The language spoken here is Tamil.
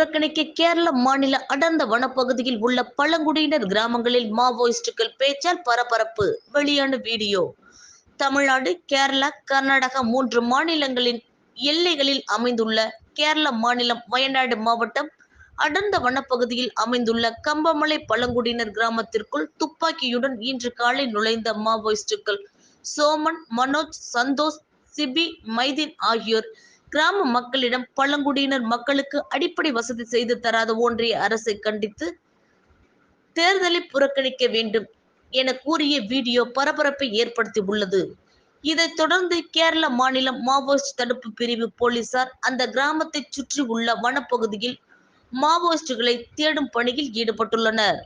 புறக்கணிக்க கேரள மாநில அடர்ந்த வனப்பகுதியில் உள்ள பழங்குடியினர் கிராமங்களில் மாவோயிஸ்டுகள் பேச்சால் பரபரப்பு. வெளியான வீடியோ. தமிழ்நாடு கேரளா கர்நாடகா மூன்று மாநிலங்களின் எல்லைகளில் அமைந்துள்ள கேரள மாநிலம் வயநாடு மாவட்டம் அடர்ந்த வனப்பகுதியில் அமைந்துள்ள கம்பமலை பழங்குடியினர் கிராமத்திற்குள் துப்பாக்கியுடன் இன்று காலை நுழைந்த மாவோயிஸ்டுகள் சோமன் மனோஜ் சந்தோஷ் சிபி மைதீன் ஆகியோர் கிராம மக்களிடம் பழங்குடியினர் மக்களுக்கு அடிப்படை வசதி செய்து தராத ஒன்றிய அரசை கண்டித்து தேர்தலை புறக்கணிக்க வேண்டும் என கூறிய வீடியோ பரபரப்பை ஏற்படுத்தி உள்ளது. இதைத் தொடர்ந்து கேரள மாநிலம் மாவோயிஸ்ட் தடுப்பு பிரிவு போலீசார் அந்த கிராமத்தை சுற்றி உள்ள வனப்பகுதியில் மாவோயிஸ்டுகளை தேடும் பணியில் ஈடுபட்டுள்ளனர்.